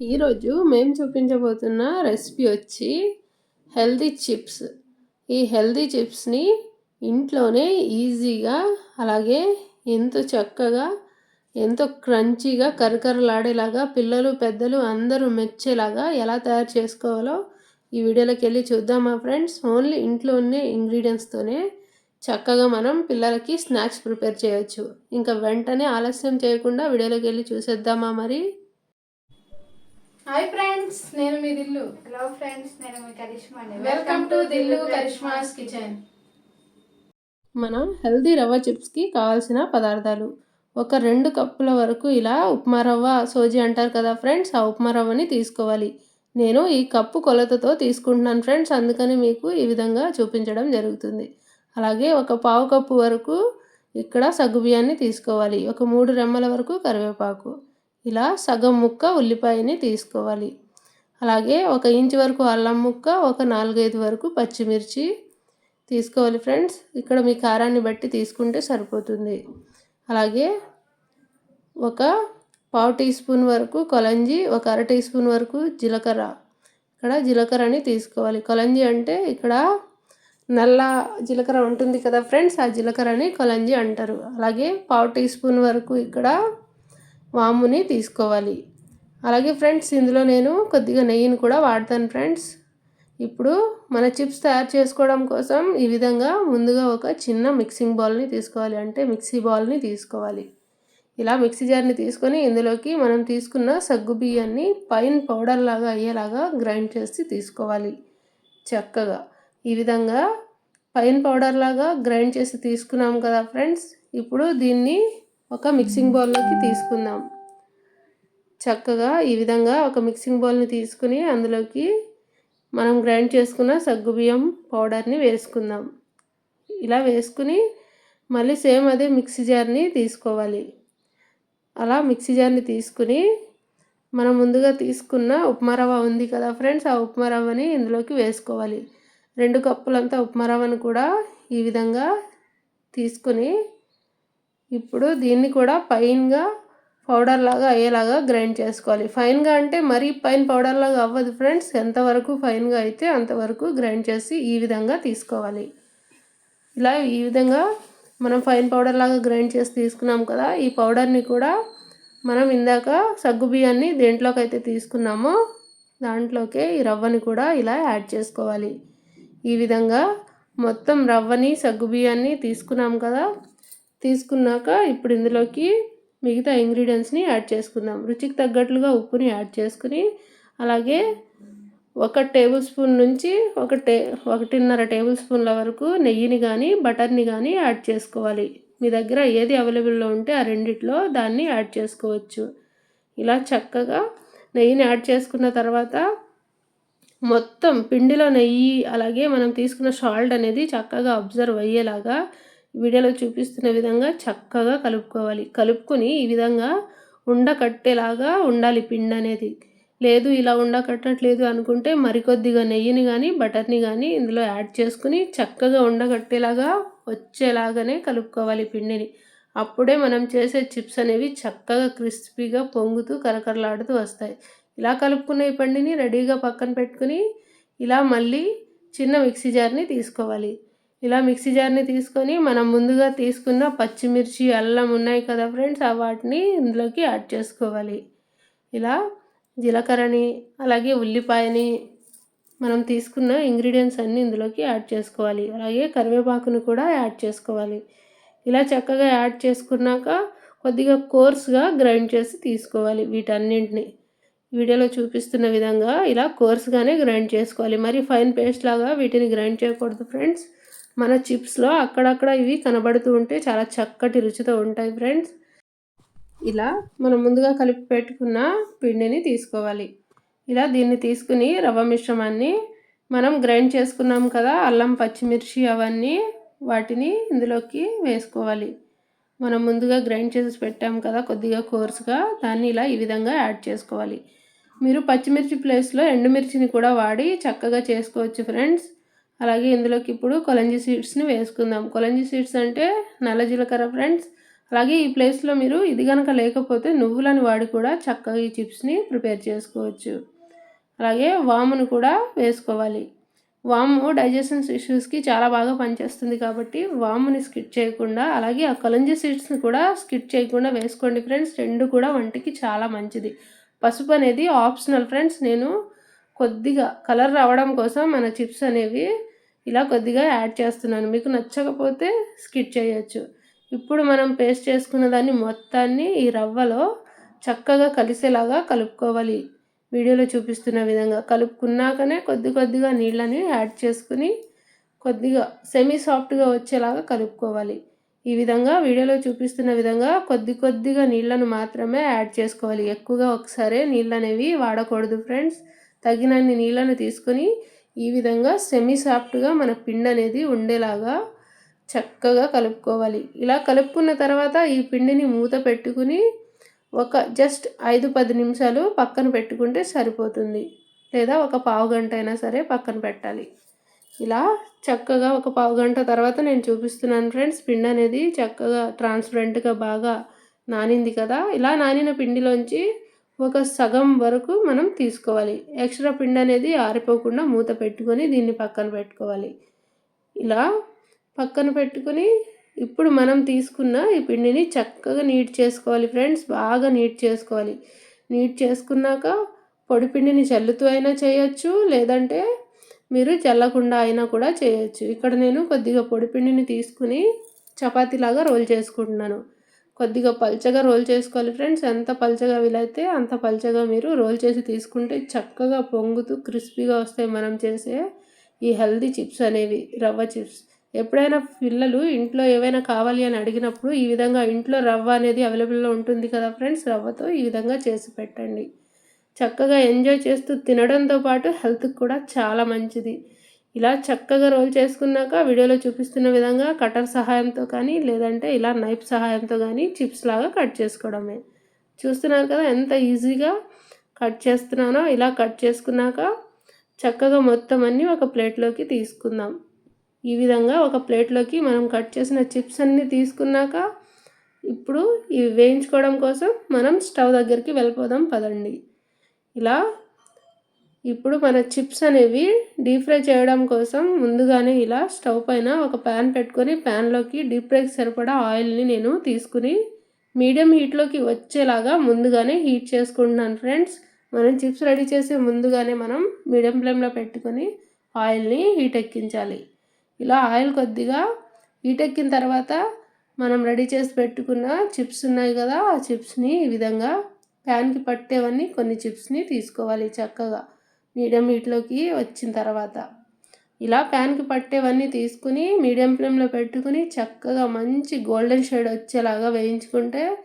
ఈరోజు మేము చూపించబోతున్న రెసిపీ వచ్చి హెల్దీ చిప్స్. ఈ హెల్దీ చిప్స్ని ఇంట్లోనే ఈజీగా అలాగే ఎంతో చక్కగా ఎంతో క్రంచీగా కరకరలాడేలాగా పిల్లలు పెద్దలు అందరూ మెచ్చేలాగా ఎలా తయారు చేసుకోవాలో ఈ వీడియోలోకి వెళ్ళి చూద్దామా ఫ్రెండ్స్. ఓన్లీ ఇంట్లో ఉండే ఇంగ్రీడియంట్స్తోనే చక్కగా మనం పిల్లలకి స్నాక్స్ ప్రిపేర్ చేయొచ్చు. ఇంకా వెంటనే ఆలస్యం చేయకుండా వీడియోలోకి వెళ్ళి చూసేద్దామా మరి? హాయ్ ఫ్రెండ్స్ నేను మీ దిల్లు. హలో ఫ్రెండ్స్ నేను మీ కరిష్మా అండి. Welcome to Dillu Karishma's kitchen. మన హెల్దీ రవ్వ చిప్స్కి కావాల్సిన పదార్థాలు. ఒక రెండు కప్పుల వరకు ఇలా ఉప్మా రవ్వ సోజీ అంటారు కదా ఫ్రెండ్స్ ఆ ఉప్మా రవ్వని తీసుకోవాలి. నేను ఈ కప్పు కొలతతో తీసుకుంటున్నాను ఫ్రెండ్స్ అందుకని మీకు ఈ విధంగా చూపించడం జరుగుతుంది. అలాగే ఒక పావు కప్పు వరకు ఇక్కడ సగ్గుబియ్యాన్ని తీసుకోవాలి. ఒక మూడు రెమ్మల వరకు కరివేపాకు. ఇలా సగం ముక్క ఉల్లిపాయని తీసుకోవాలి. అలాగే ఒక ఇంచు వరకు అల్లం ముక్క ఒక నాలుగైదు వరకు పచ్చిమిర్చి తీసుకోవాలి ఫ్రెండ్స్. ఇక్కడ మీ కారాన్ని బట్టి తీసుకుంటే సరిపోతుంది. అలాగే ఒక పావు టీ స్పూన్ వరకు కొలంజి ఒక అర టీ స్పూన్ వరకు జీలకర్ర. ఇక్కడ జీలకర్రని తీసుకోవాలి. కొలంజి అంటే ఇక్కడ నల్ల జీలకర్ర ఉంటుంది కదా ఫ్రెండ్స్ ఆ జీలకర్రని కొలంజి అంటారు. అలాగే పావు టీ స్పూన్ వరకు ఇక్కడ వాముని తీసుకోవాలి. అలాగే ఫ్రెండ్స్ ఇందులో నేను కొద్దిగా నెయ్యిని కూడా వాడతాను ఫ్రెండ్స్. ఇప్పుడు మన చిప్స్ తయారు చేసుకోవడం కోసం ఈ విధంగా ముందుగా ఒక చిన్న మిక్సింగ్ బౌల్ని తీసుకోవాలి. అంటే మిక్సీ బౌల్ని తీసుకోవాలి. ఇలా మిక్సీ జార్ని తీసుకొని ఇందులోకి మనం తీసుకున్న సగ్గు బియ్యాన్ని పైన పౌడర్ లాగా అయ్యేలాగా గ్రైండ్ చేసి తీసుకోవాలి చక్కగా. ఈ విధంగా పైన పౌడర్ లాగా గ్రైండ్ చేసి తీసుకున్నాం కదా ఫ్రెండ్స్. ఇప్పుడు దీన్ని ఒక మిక్సింగ్ బౌల్లోకి తీసుకుందాం. చక్కగా ఈ విధంగా ఒక మిక్సింగ్ బౌల్ని తీసుకుని అందులోకి మనం గ్రైండ్ చేసుకున్న సగ్గుబియ్యం పౌడర్ని వేసుకుందాం. ఇలా వేసుకుని మళ్ళీ సేమ్ అదే మిక్సీ జార్ని తీసుకోవాలి. అలా మిక్సీ జార్ని తీసుకుని మనం ముందుగా తీసుకున్న ఉప్మా రవ్వ ఉంది కదా ఫ్రెండ్స్ ఆ ఉప్మా రవ్వని ఇందులోకి వేసుకోవాలి. రెండు కప్పులంతా ఉప్మా రవ్వను కూడా ఈ విధంగా తీసుకుని ఇప్పుడు దీన్ని కూడా ఫైన్గా పౌడర్ లాగా అయ్యేలాగా గ్రైండ్ చేసుకోవాలి. ఫైన్గా అంటే మరీ ఫైన్ పౌడర్ లాగా అవ్వదు ఫ్రెండ్స్. ఎంతవరకు ఫైన్గా అయితే అంతవరకు గ్రైండ్ చేసి ఈ విధంగా తీసుకోవాలి. ఇలా ఈ విధంగా మనం ఫైన్ పౌడర్ లాగా గ్రైండ్ చేసి తీసుకున్నాం కదా ఈ పౌడర్ని కూడా మనం ఇందాక సగ్గు బియ్యాన్ని దేంట్లోకి అయితే తీసుకున్నామో దాంట్లోకే ఈ రవ్వని కూడా ఇలా యాడ్ చేసుకోవాలి. ఈ విధంగా మొత్తం రవ్వని సగ్గు బియ్యాన్ని తీసుకున్నాం కదా తీసుకున్నాక ఇప్పుడు ఇందులోకి మిగతా ఇంగ్రీడియంట్స్ని యాడ్ చేసుకుందాం. రుచికి తగ్గట్లుగా ఉప్పుని యాడ్ చేసుకుని అలాగే ఒక టేబుల్ స్పూన్ నుంచి ఒక టే ఒకటిన్నర టేబుల్ స్పూన్ల వరకు నెయ్యిని కానీ బటర్ని కానీ యాడ్ చేసుకోవాలి. మీ దగ్గర ఏది అవైలబుల్లో ఉంటే ఆ రెండిట్లో దాన్ని యాడ్ చేసుకోవచ్చు. ఇలా చక్కగా నెయ్యిని యాడ్ చేసుకున్న తర్వాత మొత్తం పిండిలో నెయ్యి అలాగే మనం తీసుకున్న సాల్ట్ అనేది చక్కగా అబ్జర్వ్ అయ్యేలాగా వీడియోలో చూపిస్తున్న విధంగా చక్కగా కలుపుకోవాలి. కలుపుకొని ఈ విధంగా ఉండకట్టేలాగా ఉండాలి పిండి అనేది. లేదు ఇలా ఉండకట్టట్లేదు అనుకుంటే మరికొద్దిగా నెయ్యిని కానీ బటర్ని కానీ ఇందులో యాడ్ చేసుకుని చక్కగా ఉండగట్టేలాగా వచ్చేలాగానే కలుపుకోవాలి పిండిని. అప్పుడే మనం చేసే చిప్స్ అనేవి చక్కగా క్రిస్పీగా పొంగుతూ కరకరలాడుతూ వస్తాయి. ఇలా కలుపుకున్న ఈ పండిని రెడీగా పక్కన పెట్టుకుని ఇలా మళ్ళీ చిన్న మిక్సీ జార్ని తీసుకోవాలి. ఇలా మిక్సీ జార్ని తీసుకొని మనం ముందుగా తీసుకున్న పచ్చిమిర్చి అల్లం ఉన్నాయి కదా ఫ్రెండ్స్ ఆ వాటిని ఇందులోకి యాడ్ చేసుకోవాలి. ఇలా జీలకర్రని అలాగే ఉల్లిపాయని మనం తీసుకున్న ఇంగ్రీడియంట్స్ అన్నీ ఇందులోకి యాడ్ చేసుకోవాలి. అలాగే కరివేపాకును కూడా యాడ్ చేసుకోవాలి. ఇలా చక్కగా యాడ్ చేసుకున్నాక కొద్దిగా కోర్స్గా గ్రైండ్ చేసి తీసుకోవాలి వీటన్నింటిని. వీడియోలో చూపిస్తున్న విధంగా ఇలా కోర్స్గానే గ్రైండ్ చేసుకోవాలి. మరి ఫైన్ పేస్ట్ లాగా వీటిని గ్రైండ్ చేయకూడదు ఫ్రెండ్స్. మన చిప్స్లో అక్కడక్కడ ఇవి కనబడుతూ ఉంటే చాలా చక్కటి రుచితో ఉంటాయి ఫ్రెండ్స్. ఇలా మనం ముందుగా కలిపి పెట్టుకున్న పిండిని తీసుకోవాలి. ఇలా దీన్ని తీసుకుని రవ్వ మిశ్రమాన్ని మనం గ్రైండ్ చేసుకున్నాం కదా అల్లం పచ్చిమిర్చి అవన్నీ వాటిని ఇందులోకి వేసుకోవాలి. మనం ముందుగా గ్రైండ్ చేసి పెట్టాం కదా కొద్దిగా కోర్సుగా దాన్ని ఇలా ఈ విధంగా యాడ్ చేసుకోవాలి. మీరు పచ్చిమిర్చి ప్లేస్లో ఎండుమిర్చిని కూడా వాడి చక్కగా చేసుకోవచ్చు ఫ్రెండ్స్. అలాగే ఇందులోకి ఇప్పుడు కొలంజీ సీడ్స్ని వేసుకుందాం. కొలంజీ సీడ్స్ అంటే నల్ల జీలకర్ర ఫ్రెండ్స్. అలాగే ఈ ప్లేస్లో మీరు ఇది కనుక లేకపోతే నువ్వులను వాడి కూడా చక్కగా ఈ చిప్స్ని ప్రిపేర్ చేసుకోవచ్చు. అలాగే వామును కూడా వేసుకోవాలి. వాము డైజెషన్ ఇష్యూస్కి చాలా బాగా పనిచేస్తుంది కాబట్టి వాముని స్కిట్ చేయకుండా అలాగే ఆ కలంజీ సీడ్స్ని కూడా స్కిట్ చేయకుండా వేసుకోండి ఫ్రెండ్స్. రెండు కూడా వంటికి చాలా మంచిది. పసుపు అనేది ఆప్షనల్ ఫ్రెండ్స్. నేను కొద్దిగా కలర్ రావడం కోసం మన చిప్స్ అనేవి ఇలా కొద్దిగా యాడ్ చేస్తున్నాను. మీకు నచ్చకపోతే స్కిట్ చేయొచ్చు. ఇప్పుడు మనం పేస్ట్ చేసుకున్న దాన్ని మొత్తాన్ని ఈ రవ్వలో చక్కగా కలిసేలాగా కలుపుకోవాలి. వీడియోలో చూపిస్తున్న విధంగా కలుపుకున్నాకనే కొద్ది కొద్దిగా నీళ్ళని యాడ్ చేసుకుని కొద్దిగా సెమీ సాఫ్ట్గా వచ్చేలాగా కలుపుకోవాలి. ఈ విధంగా వీడియోలో చూపిస్తున్న విధంగా కొద్ది కొద్దిగా నీళ్ళను మాత్రమే యాడ్ చేసుకోవాలి. ఎక్కువగా ఒకసారి నీళ్ళు అనేవి వాడకూడదు ఫ్రెండ్స్. తగినన్ని నీళ్ళను తీసుకొని ఈ విధంగా సెమీ సాఫ్ట్గా మన పిండి అనేది ఉండేలాగా చక్కగా కలుపుకోవాలి. ఇలా కలుపుకున్న తర్వాత ఈ పిండిని మూత పెట్టుకుని ఒక జస్ట్ ఐదు పది నిమిషాలు పక్కన పెట్టుకుంటే సరిపోతుంది. లేదా ఒక పావు గంట అయినా సరే పక్కన పెట్టాలి. ఇలా చక్కగా ఒక పావు గంట తర్వాత నేను చూపిస్తున్నాను ఫ్రెండ్స్ పిండి అనేది చక్కగా ట్రాన్స్పరెంట్గా బాగా నానింది కదా. ఇలా నానిన పిండిలోంచి ఒక సగం వరకు మనం తీసుకోవాలి. ఎక్స్ట్రా పిండి అనేది ఆరిపోకుండా మూత పెట్టుకొని దీన్ని పక్కన పెట్టుకోవాలి. ఇలా పక్కన పెట్టుకొని ఇప్పుడు మనం తీసుకున్న ఈ పిండిని చక్కగా నీట్ చేసుకోవాలి ఫ్రెండ్స్. బాగా నీట్ చేసుకోవాలి. నీట్ చేసుకున్నాక పొడి పిండిని చల్లుతూ అయినా చేయొచ్చు లేదంటే మీరు చల్లకుండా అయినా కూడా చేయొచ్చు. ఇక్కడ నేను కొద్దిగా పొడి పిండిని తీసుకుని చపాతీలాగా రోల్ చేసుకుంటున్నాను. కొద్దిగా పల్చగా రోల్ చేసుకోవాలి ఫ్రెండ్స్. ఎంత పల్చగా వీలైతే అంత పల్చగా మీరు రోల్ చేసి తీసుకుంటే చక్కగా పొంగుతూ క్రిస్పీగా వస్తాయి మనం చేసే ఈ హెల్దీ చిప్స్ అనేవి రవ్వ చిప్స్. ఎప్పుడైనా పిల్లలు ఇంట్లో ఏవైనా కావాలి అని అడిగినప్పుడు ఈ విధంగా ఇంట్లో రవ్వ అనేది అవైలబుల్లో ఉంటుంది కదా ఫ్రెండ్స్ రవ్వతో ఈ విధంగా చేసి పెట్టండి. చక్కగా ఎంజాయ్ చేస్తూ తినడంతో పాటు హెల్త్కి కూడా చాలా మంచిది. ఇలా చక్కగా రోల్ చేసుకున్నాక వీడియోలో చూపిస్తున్న విధంగా కటర్ సహాయంతో కానీ లేదంటే ఇలా నైఫ్ సహాయంతో కానీ చిప్స్ లాగా కట్ చేసుకోవడమే. చూస్తున్నారు కదా ఎంత ఈజీగా కట్ చేస్తున్నానో? ఇలా కట్ చేసుకున్నాక చక్కగా మొత్తం అన్నీ ఒక ప్లేట్లోకి తీసుకుందాం. ఈ విధంగా ఒక ప్లేట్లోకి మనం కట్ చేసిన చిప్స్ అన్నీ తీసుకున్నాక ఇప్పుడు ఇవి వేయించుకోవడం కోసం మనం స్టవ్ దగ్గరికి వెళ్ళిపోదాం పదండి. ఇలా ఇప్పుడు మన చిప్స్ అనేవి డీప్ ఫ్రై చేయడం కోసం ముందుగానే ఇలా స్టవ్ పైన ఒక ప్యాన్ పెట్టుకొని ప్యాన్లోకి డీప్ ఫ్రైకి సరిపడా ఆయిల్ని నేను తీసుకుని మీడియం హీట్లోకి వచ్చేలాగా ముందుగానే హీట్ చేసుకుంటున్నాను ఫ్రెండ్స్. మనం చిప్స్ రెడీ చేసే ముందుగానే మనం మీడియం ఫ్లేమ్లో పెట్టుకొని ఆయిల్ని హీట్ ఎక్కించాలి. ఇలా ఆయిల్ కొద్దిగా హీట్ ఎక్కిన తర్వాత మనం రెడీ చేసి పెట్టుకున్న చిప్స్ ఉన్నాయి కదా ఆ చిప్స్ని ఈ విధంగా ప్యాన్కి పట్టేవన్నీ కొన్ని చిప్స్ని తీసుకోవాలి చక్కగా. మీడియం హీట్లోకి వచ్చిన తర్వాత. ఇలా ప్యాన్కి పట్టేవన్నీ తీసుకుని మీడియం ఫ్లేమ్లో పెట్టుకుని చక్కగా మంచి గోల్డెన్ షేడ్ వచ్చేలాగా వేయించుకుంటే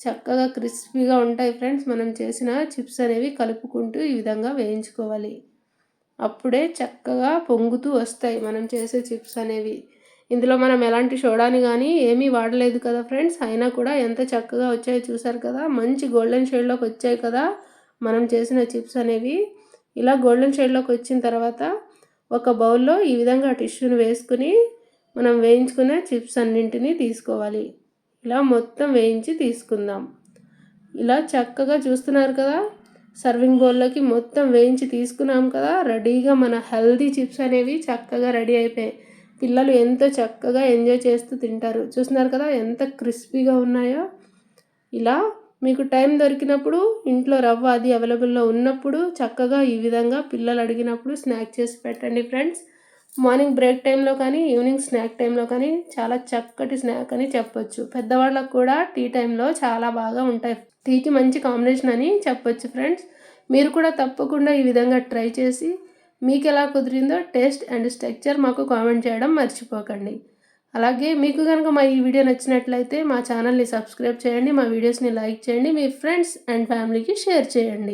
చక్కగా క్రిస్పీగా ఉంటాయి ఫ్రెండ్స్. మనం చేసిన చిప్స్ అనేవి కలుపుకుంటూ ఈ విధంగా వేయించుకోవాలి. అప్పుడే చక్కగా పొంగుతూ వస్తాయి మనం చేసే చిప్స్ అనేవి. ఇందులో మనం ఎలాంటి సోడాని కానీ ఏమీ వాడలేదు కదా ఫ్రెండ్స్. అయినా కూడా ఎంత చక్కగా వచ్చాయో చూసారు కదా. మంచి గోల్డెన్ షేడ్లోకి వచ్చాయి కదా మనం చేసిన చిప్స్ అనేవి. ఇలా గోల్డెన్ షేడ్లోకి వచ్చిన తర్వాత ఒక బౌల్లో ఈ విధంగా టిష్యూని వేసుకుని మనం వేయించుకునే చిప్స్ అన్నింటినీ తీసుకోవాలి. ఇలా మొత్తం వేయించి తీసుకుందాం. ఇలా చక్కగా చూస్తున్నారు కదా? సర్వింగ్ బౌల్లోకి మొత్తం వేయించి తీసుకున్నాం కదా? రెడీగా మన హెల్దీ చిప్స్ అనేవి చక్కగా రెడీ అయిపోయాయి. పిల్లలు ఎంతో చక్కగా ఎంజాయ్ చేస్తూ తింటారు. చూస్తున్నారు కదా? ఎంత క్రిస్పీగా ఉన్నాయో? ఇలా మీకు టైం దొరికినప్పుడు ఇంట్లో రవ్వ అది అవైలబుల్లో ఉన్నప్పుడు చక్కగా ఈ విధంగా పిల్లలు అడిగినప్పుడు స్నాక్ చేసి పెట్టండి ఫ్రెండ్స్. మార్నింగ్ బ్రేక్ టైంలో కానీ ఈవినింగ్ స్నాక్ టైంలో కానీ చాలా చక్కటి స్నాక్ అని చెప్పొచ్చు. పెద్దవాళ్ళకు కూడా టీ టైంలో చాలా బాగా ఉంటాయి. టీకి మంచి కాంబినేషన్ అని చెప్పొచ్చు ఫ్రెండ్స్. మీరు కూడా తప్పకుండా ఈ విధంగా ట్రై చేసి మీకు ఎలా కుదిరిందో టేస్ట్ అండ్ స్ట్రక్చర్ మాకు కామెంట్ చేయడం మర్చిపోకండి. అలాగే మీకు కనుక మా ఈ వీడియో నచ్చినట్లయితే మా ఛానల్ని సబ్స్క్రైబ్ చేయండి మా వీడియోస్ని లైక్ చేయండి మీ ఫ్రెండ్స్ అండ్ ఫ్యామిలీకి షేర్ చేయండి.